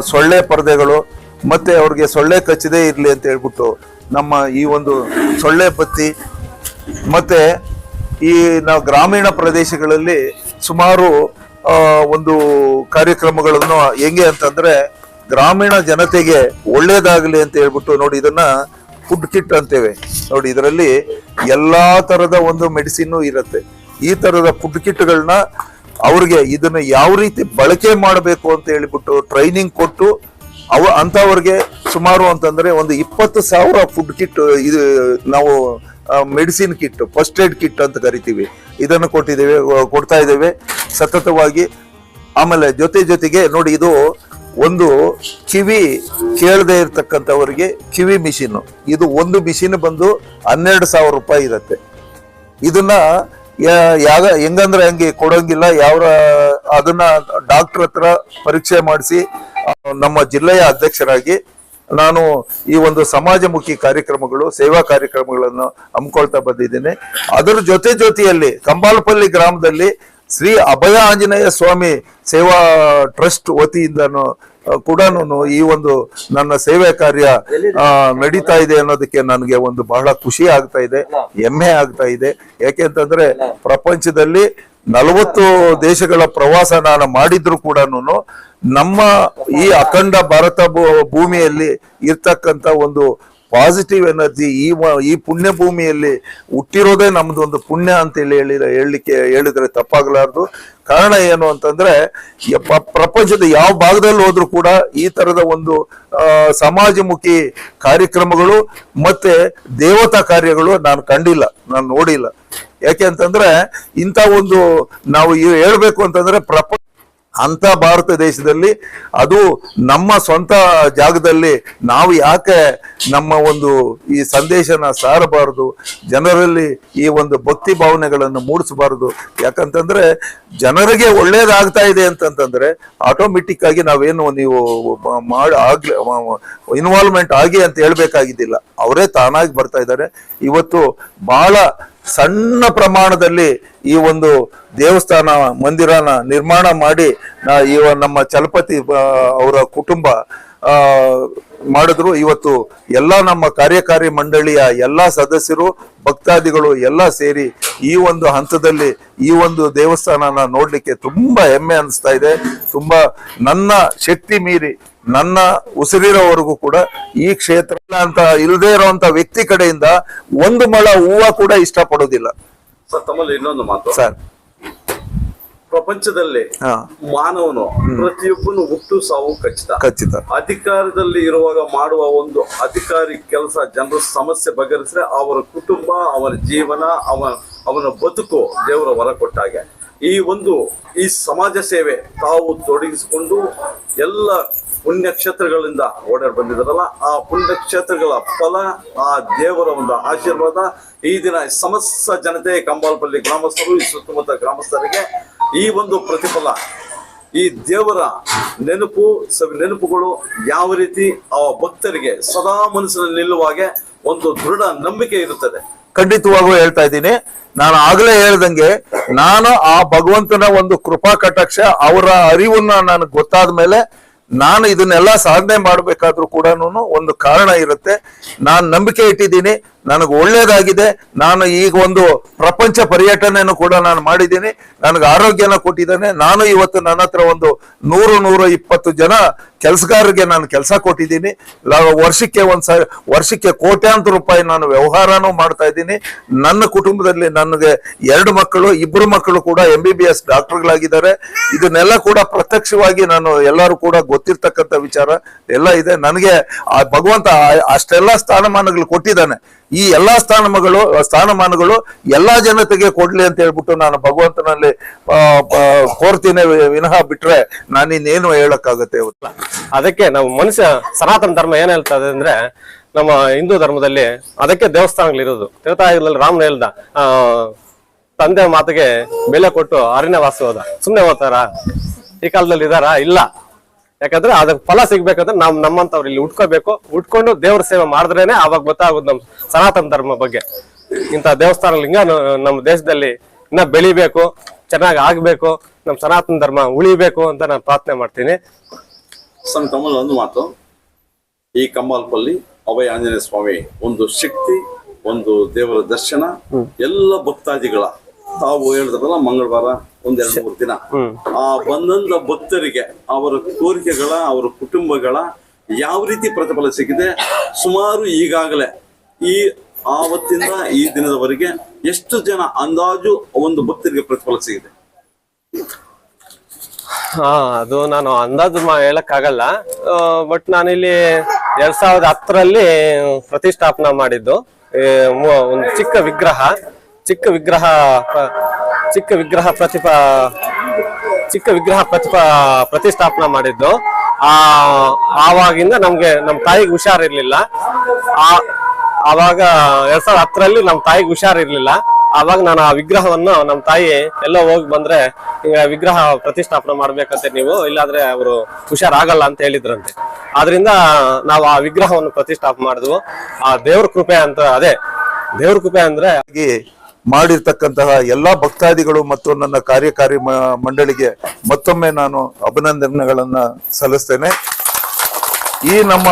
ಸೊಳ್ಳೆ ಪರದೆಗಳು ಮತ್ತೆ ಅವ್ರಿಗೆ ಸೊಳ್ಳೆ ಕಚ್ಚದೇ ಇರಲಿ ಅಂತ ಹೇಳ್ಬಿಟ್ಟು ನಮ್ಮ ಈ ಒಂದು ಸೊಳ್ಳೆ ಬತ್ತಿ ಮತ್ತೆ ಈ ನಾವು ಗ್ರಾಮೀಣ ಪ್ರದೇಶಗಳಲ್ಲಿ ಸುಮಾರು ಒಂದು ಕಾರ್ಯಕ್ರಮಗಳನ್ನು ಹೆಂಗೆ ಅಂತಂದ್ರೆ ಗ್ರಾಮೀಣ ಜನತೆಗೆ ಒಳ್ಳೇದಾಗಲಿ ಅಂತ ಹೇಳ್ಬಿಟ್ಟು ನೋಡಿ ಇದನ್ನ ಫುಡ್ ಕಿಟ್ ಅಂತೇವೆ. ನೋಡಿ, ಇದರಲ್ಲಿ ಎಲ್ಲಾ ತರದ ಒಂದು ಮೆಡಿಸಿನ್ ಇರುತ್ತೆ. ಈ ತರದ ಫುಡ್ ಕಿಟ್ಗಳನ್ನ ಅವ್ರಿಗೆ ಇದನ್ನ ಯಾವ ರೀತಿ ಬಳಕೆ ಮಾಡಬೇಕು ಅಂತ ಹೇಳಿಬಿಟ್ಟು ಟ್ರೈನಿಂಗ್ ಕೊಟ್ಟು ಅವ ಅಂತವ್ರಿಗೆ ಸುಮಾರು ಅಂತಂದ್ರೆ ಒಂದು ಇಪ್ಪತ್ತು ಸಾವಿರ ಫುಡ್ ಕಿಟ್ ಇದು ನಾವು medicine kit first aid kit ಅಂತ ಕರಿತೀವಿ. ಇದನ್ನು ಕೊಟ್ಟಿದ್ದೇವೆ, ಕೊಡ್ತಾ ಇದ್ದೇವೆ. ಸತತವಾಗಿ ಆಮೇಲೆ ಜೊತೆ ಜೊತೆಗೆ ನೋಡಿ, ಇದು ಒಂದು ಕಿವಿ ಕೇಳದೆ ಇರ್ತಕ್ಕಂಥವರಿಗೆ ಕಿವಿ ಮಿಷಿನ್ ಇದು ಒಂದು ಮಿಷಿನ್ ಬಂದು ಹನ್ನೆರಡು ಸಾವಿರ ರೂಪಾಯಿ ಇರುತ್ತೆ. ಇದನ್ನ ಯಾವ ಹೆಂಗಂದ್ರೆ ಹಂಗೆ ಕೊಡೋಂಗಿಲ್ಲ. ಯಾವ ಅದನ್ನ ಡಾಕ್ಟರ್ ಹತ್ರ ಪರೀಕ್ಷೆ ಮಾಡಿಸಿ ನಮ್ಮ ಜಿಲ್ಲೆಯ ಅಧ್ಯಕ್ಷರಾಗಿ ನಾನು ಈ ಒಂದು ಸಮಾಜಮುಖಿ ಕಾರ್ಯಕ್ರಮಗಳು, ಸೇವಾ ಕಾರ್ಯಕ್ರಮಗಳನ್ನು ಹಮ್ಮಿಕೊಳ್ತಾ ಬಂದಿದ್ದೇನೆ. ಅದರ ಜೊತೆ ಜೊತೆಯಲ್ಲಿ, ಕಂಬಾಲಪಲ್ಲಿ ಗ್ರಾಮದಲ್ಲಿ ಶ್ರೀ ಅಭಯ ಆಂಜನೇಯ ಸ್ವಾಮಿ ಸೇವಾ ಟ್ರಸ್ಟ್ ವತಿಯಿಂದ ಕೂಡ ಈ ಒಂದು ನನ್ನ ಸೇವೆ ಕಾರ್ಯ ನಡೀತಾ ಇದೆ ಅನ್ನೋದಕ್ಕೆ ನನಗೆ ಒಂದು ಬಹಳ ಖುಷಿ ಆಗ್ತಾ ಇದೆ, ಹೆಮ್ಮೆ ಆಗ್ತಾ ಇದೆ. ಯಾಕೆಂತಂದ್ರೆ ಪ್ರಪಂಚದಲ್ಲಿ ನಲವತ್ತು ದೇಶಗಳ ಪ್ರವಾಸ ನಾನು ಮಾಡಿದ್ರು ಕೂಡ ನಮ್ಮ ಈ ಅಖಂಡ ಭಾರತ ಭೂಮಿಯಲ್ಲಿ ಇರ್ತಕ್ಕಂತ ಒಂದು ಪಾಸಿಟಿವ್ ಎನರ್ಜಿ ಈ ಈ ಪುಣ್ಯ ಭೂಮಿಯಲ್ಲಿ ಹುಟ್ಟಿರೋದೇ ನಮ್ದು ಒಂದು ಪುಣ್ಯ ಅಂತ ಹೇಳಿ ಹೇಳಿ ಹೇಳಲಿಕ್ಕೆ, ಹೇಳಿದ್ರೆ ತಪ್ಪಾಗಲಾರ್ದು. ಕಾರಣ ಏನು ಅಂತಂದ್ರೆ ಪ್ರಪಂಚದ ಯಾವ ಭಾಗದಲ್ಲಿ ಹೋದ್ರೂ ಕೂಡ ಈ ತರದ ಒಂದು ಸಮಾಜಮುಖಿ ಕಾರ್ಯಕ್ರಮಗಳು ಮತ್ತೆ ದೇವತಾ ಕಾರ್ಯಗಳು ನಾನು ಕಂಡಿಲ್ಲ, ನಾನು ನೋಡಿಲ್ಲ. ಯಾಕೆ ಅಂತಂದ್ರೆ ಇಂಥ ಒಂದು ನಾವು ಹೇಳ್ಬೇಕು ಅಂತಂದ್ರೆ ಪ್ರಪಂಚ ಅಂತ ಭಾರತ ದೇಶದಲ್ಲಿ ಅದು ನಮ್ಮ ಸ್ವಂತ ಜಾಗದಲ್ಲಿ ನಾವು ಯಾಕೆ ನಮ್ಮ ಒಂದು ಈ ಸಂದೇಶನ ಸಾರಬಾರದು? ಜನರಲ್ಲಿ ಈ ಒಂದು ಭಕ್ತಿ ಭಾವನೆಗಳನ್ನು ಮೂಡಿಸಬಾರದು. ಯಾಕಂತಂದ್ರೆ ಜನರಿಗೆ ಒಳ್ಳೇದಾಗ್ತಾ ಇದೆ ಅಂತಂತಂದ್ರೆ ಆಟೋಮೆಟಿಕ್ ಆಗಿ ನಾವೇನು ನೀವು ಮಾಡಿ ಆಗ್ಲಿ ಇನ್ವಾಲ್ವ್ಮೆಂಟ್ ಆಗಿ ಅಂತ ಹೇಳ್ಬೇಕಾಗಿದ್ದಿಲ್ಲ. ಅವರೇ ತಾನಾಗಿ ಬರ್ತಾ ಇದ್ದಾರೆ. ಇವತ್ತು ಬಹಳ ಸಣ್ಣ ಪ್ರಮಾಣದಲ್ಲಿ ಈ ಒಂದು ದೇವಸ್ಥಾನ ಮಂದಿರನ ನಿರ್ಮಾಣ ಮಾಡಿ ಈ ನಮ್ಮ ಚಲಪತಿ ಅವರ ಕುಟುಂಬ ಮಾಡಿದ್ರು. ಇವತ್ತು ಎಲ್ಲ ನಮ್ಮ ಕಾರ್ಯಕಾರಿ ಮಂಡಳಿಯ ಎಲ್ಲ ಸದಸ್ಯರು, ಭಕ್ತಾದಿಗಳು ಎಲ್ಲ ಸೇರಿ ಈ ಒಂದು ಹಂತದಲ್ಲಿ ಈ ಒಂದು ದೇವಸ್ಥಾನನ ನೋಡ್ಲಿಕ್ಕೆ ತುಂಬಾ ಹೆಮ್ಮೆ ಅನಿಸ್ತಾ ಇದೆ. ತುಂಬಾ ನನ್ನ ಶಕ್ತಿ ಮೀರಿ ನನ್ನ ಉಸಿರಿರೋವರೆಗೂ ಕೂಡ ಈ ಕ್ಷೇತ್ರ ಅಂತ ಇಲ್ಲದೆ ಇರುವಂತ ವ್ಯಕ್ತಿ ಕಡೆಯಿಂದ ಒಂದು ಮಳ ಹೂವ ಕೂಡ ಇಷ್ಟಪಡೋದಿಲ್ಲ. ಸರ್ ತಮ್ಮಲ್ಲಿ ಇನ್ನೊಂದು ಮಾತು. ಸರ್. ಪ್ರಪಂಚದಲ್ಲಿ ಮಾನವನು ಪ್ರತಿಯೊಬ್ಬನು ಹುಟ್ಟು ಸಾವು ಖಚಿತ. ಖಚಿತ. ಅಧಿಕಾರದಲ್ಲಿ ಇರುವಾಗ ಮಾಡುವ ಒಂದು ಅಧಿಕಾರಿ ಕೆಲಸ ಜನರ ಸಮಸ್ಯೆ ಬಗೆಹರಿಸಿದ್ರೆ ಅವರ ಕುಟುಂಬ ಅವರ ಜೀವನ ಅವನ ಅವನ ಬದುಕು ದೇವರ ವರ ಕೊಟ್ಟಾಗೆ ಈ ಒಂದು ಈ ಸಮಾಜ ಸೇವೆ ತಾವು ತೊಡಗಿಸಿಕೊಂಡು ಎಲ್ಲ ಪುಣ್ಯ ಕ್ಷೇತ್ರಗಳಿಂದ ಓಡಾಡಿ ಬಂದಿದ್ದಾರಲ್ಲ, ಆ ಪುಣ್ಯಕ್ಷೇತ್ರಗಳ ಫಲ, ಆ ದೇವರ ಒಂದು ಆಶೀರ್ವಾದ ಈ ದಿನ ಸಮಸ್ತ ಜನತೆ ಕಂಬಾಲ್ಪಲ್ಲಿ ಗ್ರಾಮಸ್ಥರು, ಈ ಸುತ್ತಮುತ್ತ ಗ್ರಾಮಸ್ಥರಿಗೆ ಈ ಒಂದು ಪ್ರತಿಫಲ. ಈ ದೇವರ ನೆನಪು ನೆನಪುಗಳು ಯಾವ ರೀತಿ ಆ ಭಕ್ತರಿಗೆ ಸದಾ ಮನಸ್ಸಿನಲ್ಲಿ ನಿಲ್ಲುವ ಹಾಗೆ ಒಂದು ದೃಢ ನಂಬಿಕೆ ಇರುತ್ತದೆ. ಖಂಡಿತವಾಗೂ ಹೇಳ್ತಾ ಇದ್ದೀನಿ. ನಾನು ಆಗಲೇ ಹೇಳ್ದಂಗೆ, ನಾನು ಆ ಭಗವಂತನ ಒಂದು ಕೃಪಾ ಕಟಾಕ್ಷ, ಅವರ ಅರಿವನ್ನ ನನಗೆ ಗೊತ್ತಾದ ಮೇಲೆ ನಾನು ಇದನ್ನೆಲ್ಲ ಸಾಧನೆ ಮಾಡಬೇಕಾದ್ರೂ ಕೂಡ ಒಂದು ಕಾರಣ ಇರುತ್ತೆ. ನಾನು ನಂಬಿಕೆ ಇಟ್ಟಿದ್ದೀನಿ. ನನಗೆ ಒಳ್ಳೇದಾಗಿದೆ. ನಾನು ಈಗ ಒಂದು ಪ್ರಪಂಚ ಪರ್ಯಟನೆಯನ್ನು ಕೂಡ ನಾನು ಮಾಡಿದ್ದೀನಿ. ನನಗೆ ಆರೋಗ್ಯನ ಕೊಟ್ಟಿದ್ದೇನೆ. ನಾನು ಇವತ್ತು ನನ್ನ ಹತ್ರ ಒಂದು ನೂರು, ನೂರ ಇಪ್ಪತ್ತು ಜನ ಕೆಲಸಗಾರರಿಗೆ ನಾನು ಕೆಲಸ ಕೊಟ್ಟಿದ್ದೀನಿ. ವರ್ಷಕ್ಕೆ ಒಂದ್ ಸ, ವರ್ಷಕ್ಕೆ ಕೋಟ್ಯಾಂತರ ರೂಪಾಯಿ ನಾನು ವ್ಯವಹಾರನೂ ಮಾಡ್ತಾ ಇದ್ದೀನಿ. ನನ್ನ ಕುಟುಂಬದಲ್ಲಿ ನನಗೆ ಎರಡು ಮಕ್ಕಳು, ಇಬ್ಬರು ಮಕ್ಕಳು ಕೂಡ ಎಂ ಬಿ ಬಿ ಎಸ್ ಡಾಕ್ಟರ್ಗಳಾಗಿದ್ದಾರೆ. ಇದನ್ನೆಲ್ಲ ಕೂಡ ಪ್ರತ್ಯಕ್ಷವಾಗಿ ನಾನು ಎಲ್ಲರೂ ಕೂಡ ಗೊತ್ತಿರ್ತಕ್ಕಂಥ ವಿಚಾರ ಎಲ್ಲ ಇದೆ. ನನಗೆ ಭಗವಂತ ಅಷ್ಟೆಲ್ಲ ಸ್ಥಾನಮಾನಗಳು ಕೊಟ್ಟಿದ್ದಾನೆ. ಈ ಎಲ್ಲಾ ಸ್ಥಾನಮಾನಗಳು ಸ್ಥಾನಮಾನಗಳು ಎಲ್ಲಾ ಜನತೆಗೆ ಕೊಡ್ಲಿ ಅಂತ ಹೇಳ್ಬಿಟ್ಟು ನಾನು ಭಗವಂತನಲ್ಲಿ ಕೋರ್ತೀನಿ ವಿನಃ ಬಿಟ್ರೆ ನಾನಿನ್ನೇನು ಹೇಳಕ್ಕಾಗತ್ತೆ ಅದಕ್ಕೆ ನಾವು ಮನುಷ್ಯ, ಸನಾತನ ಧರ್ಮ ಏನ್ ಇದೆ ಅಂದ್ರೆ, ನಮ್ಮ ಹಿಂದೂ ಧರ್ಮದಲ್ಲಿ ಅದಕ್ಕೆ ದೇವಸ್ಥಾನಗಳಿರೋದು ತ್ರೇತಾಯುಗದಲ್ಲಿ ರಾಮನ ಹೇಳ್ದ, ಆ, ತಂದೆ ಮಾತಿಗೆ ಬೆಲೆ ಕೊಟ್ಟು ಅರಣ್ಯವಾಸ ಹೋದ. ಸುಮ್ಮನೆ ಹೋಗ್ತಾರ ಈ ಕಾಲದಲ್ಲಿ ಇದಾರ ಇಲ್ಲ. ಯಾಕಂದ್ರೆ ಅದಕ್ಕೆ ಫಲ ಸಿಗ್ಬೇಕಂದ್ರೆ ನಾವು ನಮ್ಮಂತವ್ರು ಇಲ್ಲಿ ಉಟ್ಕೋಬೇಕು. ಉಟ್ಕೊಂಡು ದೇವ್ರ ಸೇವೆ ಮಾಡಿದ್ರೇನೆ ಅವಾಗ ಗೊತ್ತಾಗೋದು ನಮ್ ಸನಾತನ ಧರ್ಮ ಬಗ್ಗೆ. ಇಂಥ ದೇವಸ್ಥಾನ ಲಿಂಗ ನಮ್ಮ ದೇಶದಲ್ಲಿ ಇನ್ನ ಬೆಳಿಬೇಕು ಚೆನ್ನಾಗಿ ಆಗ್ಬೇಕು ನಮ್ ಸನಾತನ ಧರ್ಮ ಉಳಿಬೇಕು ಅಂತ ನಾನು ಪ್ರಾರ್ಥನೆ ಮಾಡ್ತೀನಿ. ಸಣ್ಣ ತಮ್ಮಲ್ಲಿ ಒಂದು ಮಾತು. ಈ ಕಮ್ಮಲ್ಪಲ್ಲಿ ಅಭಯ ಆಂಜನೇಯ ಸ್ವಾಮಿ ಒಂದು ಶಕ್ತಿ ಒಂದು ದೇವರ ದರ್ಶನ ಎಲ್ಲ ಭಕ್ತಾದಿಗಳ. ತಾವು ಹೇಳಿದ್ರಲ್ಲ ಮಂಗಳವಾರ ಒಂದೆರಡು ಮೂರು ದಿನ. ಆ ಬಂದಂತ ಭಕ್ತರಿಗೆ ಅವರ ಕೋರಿಕೆಗಳ ಅವರ ಕುಟುಂಬಗಳ ಯಾವ ರೀತಿ ಪ್ರತಿಫಲ ಸಿಕ್ಕಿದೆ ಸುಮಾರು ಈಗಾಗಲೇ ಈ ಆವತ್ತಿಂದ ಈ ದಿನದವರೆಗೆ ಎಷ್ಟು ಜನ ಅಂದಾಜು ಒಂದು ಭಕ್ತರಿಗೆ ಪ್ರತಿಫಲ ಸಿಗಿದೆ? ಹಾ ಅದು ನಾನು ಅಂದಾಜು ಹೇಳಕ್ಕಾಗಲ್ಲ. ಬಟ್ ನಾನಿಲ್ಲಿ ಎರಡ್ ಸಾವಿರದ ಹತ್ತರಲ್ಲಿ ಪ್ರತಿಷ್ಠಾಪನಾ ಮಾಡಿದ್ದು. ಒಂದು ಚಿಕ್ಕ ವಿಗ್ರಹ ಚಿಕ್ಕ ವಿಗ್ರಹ ಚಿಕ್ಕ ವಿಗ್ರಹ ಪ್ರತಿಭಾ ಚಿಕ್ಕ ವಿಗ್ರಹ ಪ್ರತಿಭಾ ಪ್ರತಿಷ್ಠಾಪನೆ ಮಾಡಿದ್ದು. ಆ, ಆವಾಗಿಂದ ನಮ್ಗೆ ನಮ್ಮ ತಾಯಿಗೆ ಹುಷಾರಿರ್ಲಿಲ್ಲ. ಆ, ಆವಾಗ ಎರಡ್ ಸಾವಿರದ ಹತ್ತರಲ್ಲಿ ನಮ್ಮ ತಾಯಿಗೆ ಹುಷಾರಿರ್ಲಿಲ್ಲ. ಆವಾಗ ನಾನು ಆ ವಿಗ್ರಹವನ್ನು ನಮ್ಮ ತಾಯಿ ಎಲ್ಲೋ ಹೋಗಿ ಬಂದ್ರೆ ಈಗ ವಿಗ್ರಹ ಪ್ರತಿಷ್ಠಾಪನೆ ಮಾಡ್ಬೇಕಂತೆ ನೀವು, ಇಲ್ಲಾಂದ್ರೆ ಅವರು ಹುಷಾರಾಗಲ್ಲ ಅಂತ ಹೇಳಿದ್ರಂತೆ. ಆದ್ರಿಂದ ನಾವು ಆ ವಿಗ್ರಹವನ್ನು ಪ್ರತಿಷ್ಠಾಪನೆ ಮಾಡಿದ್ವು. ಆ ದೇವ್ರ ಕೃಪೆ ಅಂತ, ಅದೇ, ದೇವ್ರ ಕೃಪೆ ಅಂದ್ರೆ ಮಾಡಿರ್ತಕ್ಕಂತಹ ಎಲ್ಲಾ ಭಕ್ತಾದಿಗಳು ಮತ್ತು ನನ್ನ ಕಾರ್ಯಕಾರಿ ಮಂಡಳಿಗೆ ಮತ್ತೊಮ್ಮೆ ನಾನು ಅಭಿನಂದನೆಗಳನ್ನ ಸಲ್ಲಿಸ್ತೇನೆ. ಈ ನಮ್ಮ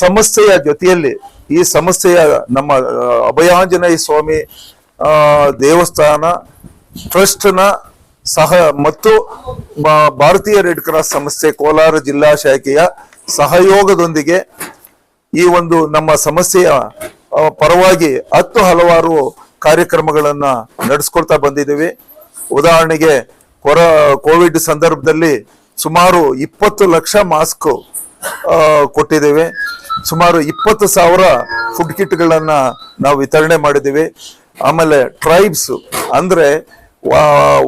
ಸಂಸ್ಥೆಯ ಜೊತೆಯಲ್ಲಿ, ಈ ಸಂಸ್ಥೆಯ ನಮ್ಮ ಅಭಯಾಂಜನೇಯ ಸ್ವಾಮಿ ದೇವಸ್ಥಾನ, ಟ್ರಸ್ಟ್ನ ಸಹ ಮತ್ತು ಭಾರತೀಯ ರೆಡ್ ಕ್ರಾಸ್ ಸಂಸ್ಥೆ ಕೋಲಾರ ಜಿಲ್ಲಾ ಶಾಖೆಯ ಸಹಯೋಗದೊಂದಿಗೆ ಈ ಒಂದು ನಮ್ಮ ಸಮಸ್ಯೆಯ ಪರವಾಗಿ ಹತ್ತು ಹಲವಾರು ಕಾರ್ಯಕ್ರಮಗಳನ್ನ ನಡೆಸ್ಕೊಳ್ತಾ ಬಂದಿದ್ದೀವಿ. ಉದಾಹರಣೆಗೆ ಕೊರ, ಕೋವಿಡ್ ಸಂದರ್ಭದಲ್ಲಿ ಸುಮಾರು ಇಪ್ಪತ್ತು ಲಕ್ಷ ಮಾಸ್ಕ್ ಕೊಟ್ಟಿದ್ದೇವೆ. ಸುಮಾರು ಇಪ್ಪತ್ತು ಸಾವಿರ ಫುಡ್ ಕಿಟ್ಗಳನ್ನು ನಾವು ವಿತರಣೆ ಮಾಡಿದ್ದೀವಿ. ಆಮೇಲೆ ಟ್ರೈಬ್ಸ್ ಅಂದ್ರೆ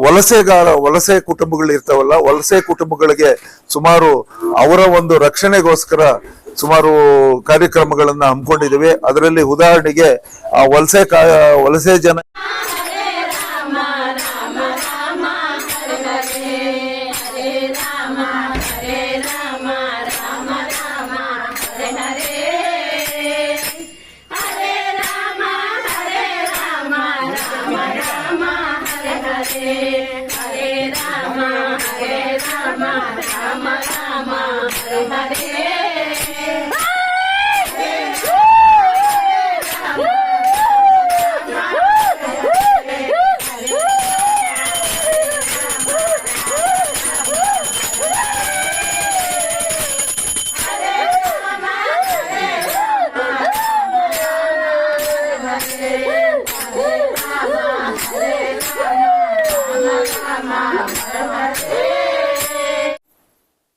ವಲಸೆಗಾರ, ವಲಸೆ ಕುಟುಂಬಗಳು ಇರ್ತಾವಲ್ಲ, ವಲಸೆ ಕುಟುಂಬಗಳಿಗೆ ಸುಮಾರು ಅವರ ಒಂದು ರಕ್ಷಣೆಗೋಸ್ಕರ ಸುಮಾರು ಕಾರ್ಯಕ್ರಮಗಳನ್ನ ಹಮ್ಮಿಕೊಂಡಿದ್ದೀವಿ. ಅದರಲ್ಲಿ ಉದಾಹರಣೆಗೆ ಆ ವಲಸೆ ವಲಸೆ ಜನ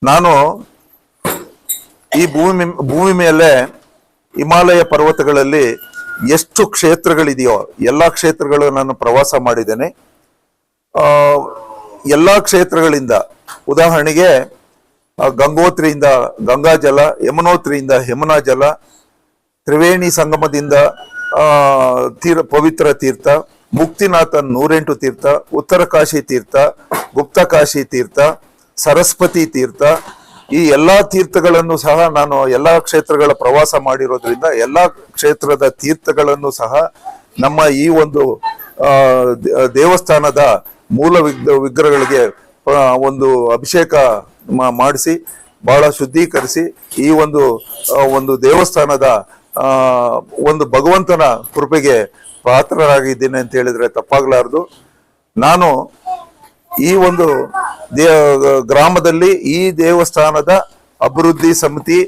ನಾನು ಈ ಭೂಮಿ ಭೂಮಿ ಮೇಲೆ ಹಿಮಾಲಯ ಪರ್ವತಗಳಲ್ಲಿ ಎಷ್ಟು ಕ್ಷೇತ್ರಗಳಿದೆಯೋ ಎಲ್ಲ ಕ್ಷೇತ್ರಗಳು ನಾನು ಪ್ರವಾಸ ಮಾಡಿದ್ದೇನೆ. ಎಲ್ಲಾ ಕ್ಷೇತ್ರಗಳಿಂದ, ಉದಾಹರಣೆಗೆ ಗಂಗೋತ್ರಿಯಿಂದ ಗಂಗಾ ಜಲ, ಯಮುನೋತ್ರಿಯಿಂದ ಯಮುನಾ ಜಲ, ತ್ರಿವೇಣಿ ಸಂಗಮದಿಂದ ತೀರ, ಪವಿತ್ರ ತೀರ್ಥ, ಮುಕ್ತಿನಾಥ ನೂರೆಂಟು ತೀರ್ಥ ಉತ್ತರ ಕಾಶಿ ತೀರ್ಥ ಗುಪ್ತ ಕಾಶಿ ತೀರ್ಥ ಸರಸ್ವತಿ ತೀರ್ಥ, ಈ ಎಲ್ಲಾ ತೀರ್ಥಗಳನ್ನು ಸಹ ನಾನು ಎಲ್ಲಾ ಕ್ಷೇತ್ರಗಳ ಪ್ರವಾಸ ಮಾಡಿರೋದ್ರಿಂದ ಎಲ್ಲಾ ಕ್ಷೇತ್ರದ ತೀರ್ಥಗಳನ್ನು ಸಹ ನಮ್ಮ ಈ ಒಂದು ದೇವಸ್ಥಾನದ ಮೂಲ ವಿಗ್- ವಿಗ್ರಹಗಳಿಗೆ ಒಂದು ಅಭಿಷೇಕ ಮಾಡಿಸಿ, ಬಹಳ ಶುದ್ಧೀಕರಿಸಿ, ಈ ಒಂದು ಒಂದು ದೇವಸ್ಥಾನದ ಒಂದು ಭಗವಂತನ ಕೃಪೆಗೆ ಪಾತ್ರರಾಗಿದ್ದೀನಿ ಅಂತ ಹೇಳಿದ್ರೆ ತಪ್ಪಾಗ್ಲಾರ್ದು. ನಾನು ಈ ಒಂದು ದೇ ಗ್ರಾಮದಲ್ಲಿ ಈ ದೇವಸ್ಥಾನದ ಅಭಿವೃದ್ಧಿ ಸಮಿತಿ